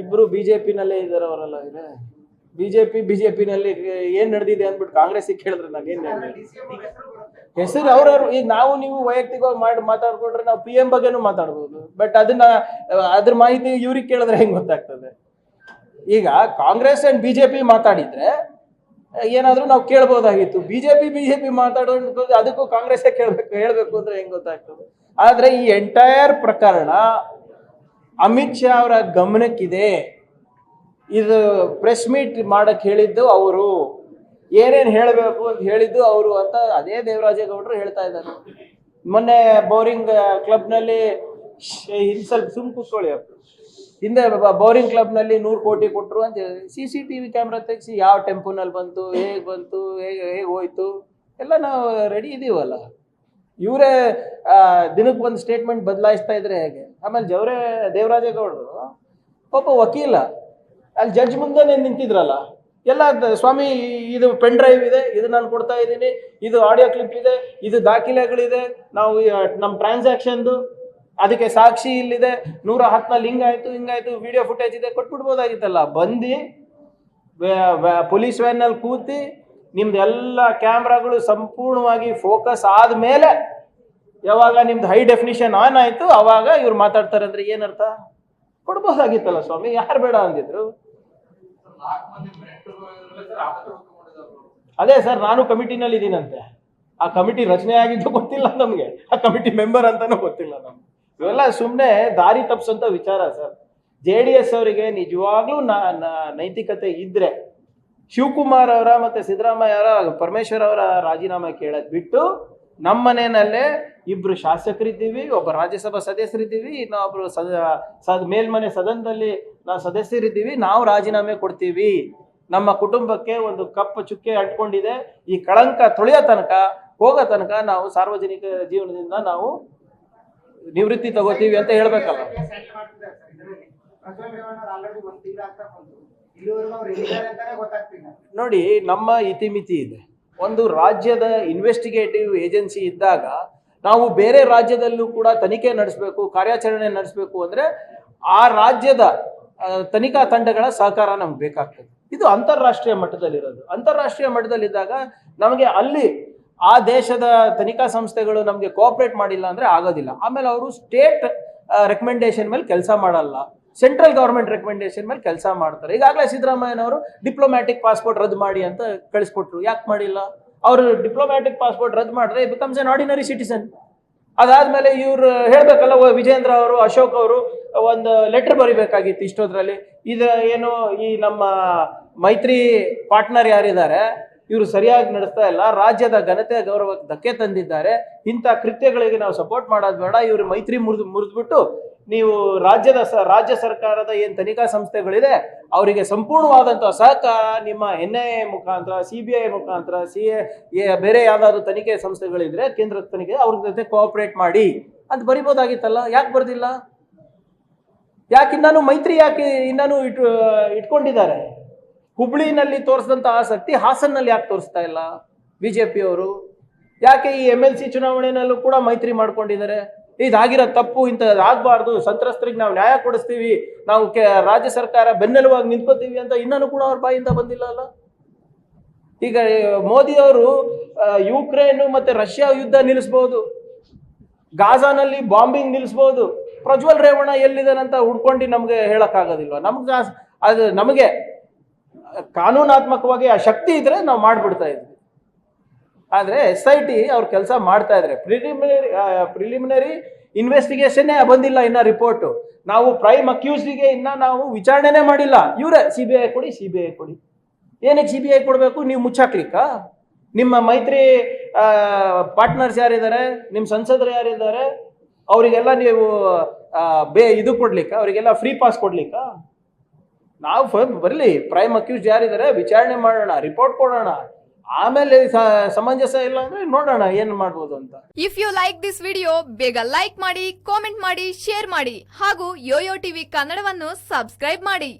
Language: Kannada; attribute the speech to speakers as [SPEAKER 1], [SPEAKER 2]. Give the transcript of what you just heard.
[SPEAKER 1] ಇಬ್ರು ಬಿಜೆಪಿನಲ್ಲೇ ಇದಾರೆ ಅವರೆಲ್ಲ ಇದೆ ಬಿಜೆಪಿ, ಬಿಜೆಪಿನಲ್ಲಿ ಏನ್ ನಡೆದಿದೆ ಅಂದ್ಬಿಟ್ಟು ಕಾಂಗ್ರೆಸ್ ಕೇಳಿದ್ರೆ ನಾಗೇನ್ ಹೆಸರು ಅವ್ರವ್ರು ಈಗ ನಾವು ನೀವು ವೈಯಕ್ತಿಕವಾಗಿ ಮಾಡಿ, ಮಾತಾಡ್ಕೊಂಡ್ರೆ ನಾವು ಪಿ ಎಂ ಬಗ್ಗೆನೂ ಮಾತಾಡ್ಬೋದು. ಬಟ್ ಅದನ್ನ, ಅದ್ರ ಮಾಹಿತಿ ಇವ್ರಿಗೆ ಕೇಳಿದ್ರೆ ಹೆಂಗ್ ಗೊತ್ತಾಗ್ತದೆ? ಈಗ ಕಾಂಗ್ರೆಸ್ ಅಂಡ್ ಬಿಜೆಪಿ ಮಾತಾಡಿದ್ರೆ, ಏನಾದ್ರೂ ನಾವು ಕೇಳ್ಬೋದಾಗಿತ್ತು. ಬಿಜೆಪಿ ಬಿಜೆಪಿ ಮಾತಾಡೋದು, ಅದಕ್ಕೂ ಕಾಂಗ್ರೆಸ್ ಕೇಳ್ಬೇಕು, ಹೇಳ್ಬೇಕು ಅಂದ್ರೆ ಹೆಂಗ್ ಗೊತ್ತಾಗ್ತದೆ? ಆದ್ರೆ ಈ ಎಂಟೈರ್ ಪ್ರಕರಣ ಅಮಿತ್ ಶಾ ಅವರ ಗಮನಕ್ಕಿದೆ. ಇದು ಪ್ರೆಸ್ ಮೀಟ್ ಮಾಡಕ್ ಹೇಳಿದ್ದು ಅವರು. ಏನೇನ್ ಹೇಳಬೇಕು ಅಂತ ಹೇಳಿದ್ದು ಅವರು ಅಂತ ಅದೇ ದೇವರಾಜೇಗೌಡರು ಹೇಳ್ತಾ ಇದ್ದಾರೆ. ಮೊನ್ನೆ ಬೌರಿಂಗ್ ಕ್ಲಬ್ನಲ್ಲಿ ಸ್ವಲ್ಪ ಸುಮ್ ಕೂತ್ಕೊಳ್ಳಿ. ಹಿಂದೆ ಬೌರಿಂಗ್ ಕ್ಲಬ್ನಲ್ಲಿ ನೂರು ಕೋಟಿ ಕೊಟ್ಟರು ಅಂತ C C T V camera ತೆಗೆಸಿ ಯಾವ ಟೆಂಪೋನಲ್ಲಿ ಬಂತು, ಹೇಗೆ ಬಂತು, ಹೇಗೆ ಹೇಗೆ ಹೋಯ್ತು, ಎಲ್ಲ ನಾವು ರೆಡಿ ಇದೀವಲ್ಲ. ಇವರೇ ದಿನಕ್ಕೆ ಒಂದು ಸ್ಟೇಟ್ಮೆಂಟ್ ಬದಲಾಯಿಸ್ತಾ ಇದ್ರೆ ಹೇಗೆ? ಆಮೇಲೆ ಜವರೇ ದೇವರಾಜೇಗೌಡರು ಒಬ್ಬ ವಕೀಲ. ಅಲ್ಲಿ ಜಡ್ಜ್ ಮುಂದೆ ನಿಂತಿದ್ರಲ್ಲ. ಎಲ್ಲ ಸ್ವಾಮಿ, ಇದು ಪೆನ್ ಡ್ರೈವ್ ಇದೆ ಇದು ನಾನು ಕೊಡ್ತಾ ಇದ್ದೀನಿ, ಇದು ಆಡಿಯೋ ಕ್ಲಿಪ್ ಇದೆ, ಇದು ದಾಖಲೆಗಳಿದೆ, ನಾವು ನಮ್ಮ ಟ್ರಾನ್ಸಾಕ್ಷನ್ದು ಅದಕ್ಕೆ ಸಾಕ್ಷಿ ಇಲ್ಲಿದೆ, ನೂರ ಹತ್ತನಲ್ಲಿ ಹಿಂಗಾಯ್ತು ಹಿಂಗಾಯ್ತು ವಿಡಿಯೋ ಫುಟೇಜ್ ಇದೆ, ಕೊಟ್ಬಿಡ್ಬೋದಾಗಿತ್ತಲ್ಲ. ಬಂದು ಪೊಲೀಸ್ ವ್ಯಾನಲ್ಲಿ ಕೂತಿ ನಿಮ್ದು ಎಲ್ಲ ಕ್ಯಾಮ್ರಾಗಳು ಸಂಪೂರ್ಣವಾಗಿ ಫೋಕಸ್ ಆದ್ಮೇಲೆ ಯಾವಾಗ ನಿಮ್ದು ಹೈ ಡೆಫಿನಿಷನ್ ಆನ್ ಆಯಿತು, ಅವಾಗ ಇವ್ರು ಮಾತಾಡ್ತಾರೆ ಅಂದ್ರೆ ಏನರ್ಥ? ಕೊಡ್ಬೋದಾಗಿತ್ತಲ್ಲ ಸ್ವಾಮಿ, ಯಾರು ಬೇಡ ಅಂದಿದ್ರು? ಅದೇ ಸರ್, ನಾನು ಕಮಿಟಿನಲ್ಲಿ ಇದ್ದೀನಂತೆ. ಆ ಕಮಿಟಿ ರಚನೆ ಆಗಿದ್ದು ಗೊತ್ತಿಲ್ಲ ನಮಗೆ. ಆ ಕಮಿಟಿ ಮೆಂಬರ್ ಅಂತಾನೂ ಗೊತ್ತಿಲ್ಲ ನಮ್ಗೆ. ಇವೆಲ್ಲ ಸುಮ್ಮನೆ ದಾರಿ ತಪ್ಪಿಸಂತ ವಿಚಾರ ಸರ್. ಜೆ ಡಿ ಎಸ್ ಅವರಿಗೆ ನಿಜವಾಗ್ಲೂ ನೈತಿಕತೆ ಇದ್ರೆ, ಶಿವಕುಮಾರ್ ಅವರ ಮತ್ತೆ ಸಿದ್ದರಾಮಯ್ಯ ಅವರ, ಪರಮೇಶ್ವರ್ ಅವರ ರಾಜೀನಾಮೆ ಕೇಳೋದು ಬಿಟ್ಟು ನಮ್ಮ ಮನೆಯಲ್ಲೇ ಇಬ್ರು ಶಾಸಕರಿದ್ದೀವಿ, ಒಬ್ಬ ರಾಜ್ಯಸಭಾ ಸದಸ್ಯರಿದ್ದೀವಿ, ಇನ್ನೊಬ್ರು ಸದ, ಸದ್, ಮೇಲ್ಮನೆ ಸದನದಲ್ಲಿ ನಾವು ಸದಸ್ಯರಿದ್ದೀವಿ, ನಾವು ರಾಜೀನಾಮೆ ಕೊಡ್ತೀವಿ. ನಮ್ಮ ಕುಟುಂಬಕ್ಕೆ ಒಂದು ಕಪ್ಪು ಚುಕ್ಕೆ ಅಂಟ್ಕೊಂಡಿದೆ. ಈ ಕಳಂಕ ತೊಳೆಯೋ ತನಕ, ಹೋಗೋ ತನಕ ನಾವು ಸಾರ್ವಜನಿಕ ಜೀವನದಿಂದ ನಾವು ನಿವೃತ್ತಿ ತಗೋತೀವಿ ಅಂತ ಹೇಳ್ಬೇಕಲ್ಲ. ನೋಡಿ, ನಮ್ಮ ಇತಿಮಿತಿ ಇದೆ. ಒಂದು ರಾಜ್ಯದ ಇನ್ವೆಸ್ಟಿಗೇಟಿವ್ ಏಜೆನ್ಸಿ ಇದ್ದಾಗ ನಾವು ಬೇರೆ ರಾಜ್ಯದಲ್ಲೂ ಕೂಡ ತನಿಖೆ ನಡೆಸಬೇಕು, ಕಾರ್ಯಾಚರಣೆ ನಡೆಸಬೇಕು ಅಂದರೆ ಆ ರಾಜ್ಯದ ತನಿಖಾ ತಂಡಗಳ ಸಹಕಾರ ನಮ್ಗೆ ಬೇಕಾಗ್ತದೆ. ಇದು ಅಂತಾರಾಷ್ಟ್ರೀಯ ಮಟ್ಟದಲ್ಲಿರೋದು. ಅಂತಾರಾಷ್ಟ್ರೀಯ ಮಟ್ಟದಲ್ಲಿದ್ದಾಗ ನಮಗೆ ಅಲ್ಲಿ ಆ ದೇಶದ ತನಿಖಾ ಸಂಸ್ಥೆಗಳು ನಮಗೆ ಕೋಆಪರೇಟ್ ಮಾಡಿಲ್ಲ ಅಂದರೆ ಆಗೋದಿಲ್ಲ. ಆಮೇಲೆ ಅವರು ಸ್ಟೇಟ್ ರೆಕಮೆಂಡೇಶನ್ ಮೇಲೆ ಕೆಲಸ ಮಾಡಲ್ಲ. ಸೆಂಟ್ರಲ್ ಗೌರ್ಮೆಂಟ್ ರೆಕಮೆಂಡೇಶನ್ ಮೇಲೆ ಕೆಲಸ ಮಾಡ್ತಾರೆ. ಈಗಾಗಲೇ ಸಿದ್ದರಾಮಯ್ಯನವರು ಡಿಪ್ಲೊಮ್ಯಾಟಿಕ್ ಪಾಸ್ಪೋರ್ಟ್ ರದ್ದು ಮಾಡಿ ಅಂತ ಕಳಿಸ್ಕೊಟ್ರು. ಯಾಕೆ ಮಾಡಿಲ್ಲ? ಅವರು ಡಿಪ್ಲೊಮ್ಯಾಟಿಕ್ ಪಾಸ್ಪೋರ್ಟ್ ರದ್ದು ಮಾಡಿದ್ರೆ ಬಿಕಮ್ಸ್ ಎನ್ ಆರ್ಡಿನರಿ ಸಿಟಿಸನ್ ಅದಾದ್ಮೇಲೆ ಇವ್ರು ಹೇಳ್ಬೇಕಲ್ಲ ವಿಜೇಂದ್ರ ಅವರು, ಅಶೋಕ್ ಅವರು, ಒಂದು ಲೆಟರ್ ಬರಿಬೇಕಾಗಿತ್ತು ಇಷ್ಟೋದ್ರಲ್ಲಿ. ಇದು ಏನು ಈ ನಮ್ಮ ಮೈತ್ರಿ ಪಾರ್ಟ್ನರ್ ಯಾರಿದ್ದಾರೆ, ಇವರು ಸರಿಯಾಗಿ ನಡೆಸ್ತಾ ಇಲ್ಲ, ರಾಜ್ಯದ ಘನತೆ ಗೌರವಕ್ಕೆ ಧಕ್ಕೆ ತಂದಿದ್ದಾರೆ, ಇಂಥ ಕೃತ್ಯಗಳಿಗೆ ನಾವು ಸಪೋರ್ಟ್ ಮಾಡೋದು ಬೇಡ, ಇವರು ಮೈತ್ರಿ ಮುರಿದು ಮುರಿದ್ಬಿಟ್ಟು ನೀವು ರಾಜ್ಯದ ರಾಜ್ಯ ಸರ್ಕಾರದ ಏನು ತನಿಖಾ ಸಂಸ್ಥೆಗಳಿದೆ, ಅವರಿಗೆ ಸಂಪೂರ್ಣವಾದಂತಹ ಸಹಕಾರ ನಿಮ್ಮ ಎನ್ ಐ ಎ ಮುಖಾಂತರ ಸಿ ಬಿ ಐ ಮುಖಾಂತರ ಸಿ ಎ, ಬೇರೆ ಯಾವ್ದಾದ್ರು ತನಿಖೆ ಸಂಸ್ಥೆಗಳಿದ್ರೆ, ಕೇಂದ್ರ ತನಿಖೆ, ಅವ್ರ ಜೊತೆ ಕೋಆಪರೇಟ್ ಮಾಡಿ. ಅಂತ ಬರಿಬೋದಾಗಿತ್ತಲ್ಲ, ಯಾಕೆ ಬರ್ದಿಲ್ಲ? ಯಾಕೆ ಇನ್ನಾನು ಮೈತ್ರಿ ಯಾಕೆ ಇನ್ನೂ ಇಟ್, ಇಟ್ಕೊಂಡಿದ್ದಾರೆ? ಹುಬ್ಳಿನಲ್ಲಿ ತೋರಿಸಿದಂತ ಆಸಕ್ತಿ ಹಾಸನ್ನಲ್ಲಿ ಯಾಕೆ ತೋರಿಸ್ತಾ ಇಲ್ಲ? ಬಿಜೆಪಿ ಅವರು. ಯಾಕೆ ಈ ಎಂ ಎಲ್ ಸಿ ಚುನಾವಣೆಯಲ್ಲೂ ಕೂಡ ಮೈತ್ರಿ ಮಾಡ್ಕೊಂಡಿದ್ದಾರೆ? ಇದಾಗಿರೋ ತಪ್ಪು ಇಂಥದ್ದಾಗಬಾರ್ದು ಸಂತ್ರಸ್ತರಿಗೆ ನಾವು ನ್ಯಾಯ ಕೊಡಿಸ್ತೀವಿ. ನಾವು ಕೆ, ರಾಜ್ಯ ಸರ್ಕಾರ ಬೆನ್ನೆಲುವಾಗಿ ನಿಂತ್ಕೋತೀವಿ ಅಂತ ಇನ್ನೂ ಕೂಡ ಅವ್ರ ಬಾಯಿಂದ ಬಂದಿಲ್ಲ ಅಲ್ಲ? ಈಗ ಮೋದಿ ಅವರು ಯುಕ್ರೇನ್ ಮತ್ತೆ ರಷ್ಯಾ ಯುದ್ಧ ನಿಲ್ಲಿಸ್ಬೋದು. ಗಾಜಾನಲ್ಲಿ ಬಾಂಬಿಂಗ್ ನಿಲ್ಲಿಸ್ಬೋದು. ಪ್ರಜ್ವಲ್ ರೇವಣ್ಣ ಎಲ್ಲಿದ್ದಾನಂತ ಹುಡ್ಕೊಂಡು ನಮಗೆ ಹೇಳೋಕ್ಕಾಗೋದಿಲ್ವ? ನಮ್ಗೆ ಅದು ನಮಗೆ ಕಾನೂನಾತ್ಮಕವಾಗಿ ಆ ಶಕ್ತಿ ಇದ್ರೆ ನಾವು ಮಾಡ್ಬಿಡ್ತಾ ಇದ್ವಿ. ಆದರೆ ಎಸ್ ಐ ಟಿ ಅವ್ರ ಕೆಲಸ ಮಾಡ್ತಾ ಇದ್ದಾರೆ ಪ್ರಿಲಿಮಿನರಿ ಪ್ರಿಲಿಮಿನರಿ ಇನ್ವೆಸ್ಟಿಗೇಷನ್ನೇ ಬಂದಿಲ್ಲ ಇನ್ನ ರಿಪೋರ್ಟು ನಾವು ಪ್ರೈಮ್ ಅಕ್ಯೂಸ್ಡಿಗೆ ಇನ್ನ ನಾವು ವಿಚಾರಣೆನೇ ಮಾಡಿಲ್ಲ. ಇವರೇ ಸಿ ಬಿ ಐ ಕೊಡಿ ಸಿ ಬಿ ಐ ಕೊಡಿ. ಏನಕ್ಕೆ ಸಿ ಬಿ ಐ ಕೊಡಬೇಕು? ನೀವು ಮುಚ್ಚಾಕ್ಲಿಕ್ಕಾ? ನಿಮ್ಮ ಮೈತ್ರಿ ಪಾರ್ಟ್ನರ್ಸ್ ಯಾರಿದ್ದಾರೆ? ನಿಮ್ಮ ಸಂಸದರು ಯಾರಿದ್ದಾರೆ? ಅವರಿಗೆಲ್ಲ ನೀವು ಬೇ, ಇದು ಕೊಡ್ಲಿಕ್ಕ? ಅವರಿಗೆಲ್ಲ ಫ್ರೀ ಪಾಸ್ ಕೊಡ್ಲಿಕ್ಕ? ನಾವು ಬರಲಿ ಪ್ರೈಮ್ ಅಕ್ಯೂಸ್ ಯಾರಿದ್ದಾರೆ, ವಿಚಾರಣೆ ಮಾಡೋಣ ರಿಪೋರ್ಟ್ ಕೊಡೋಣ. ಆಮೇಲೆ ಸಮಂಜಸ ಇಲ್ಲ ಅಂದ್ರೆ ನೋಡೋಣ ಏನ್ ಮಾಡ್ಬೋದು ಅಂತ.
[SPEAKER 2] If you like this video ಬೇಗ ಲೈಕ್ ಮಾಡಿ ಕಾಮೆಂಟ್ ಮಾಡಿ ಶೇರ್ ಮಾಡಿ ಹಾಗೂ ಯೋಯೋ ಟಿವಿ ಕನ್ನಡವನ್ನು ಸಬ್ಸ್ಕ್ರೈಬ್ ಮಾಡಿ.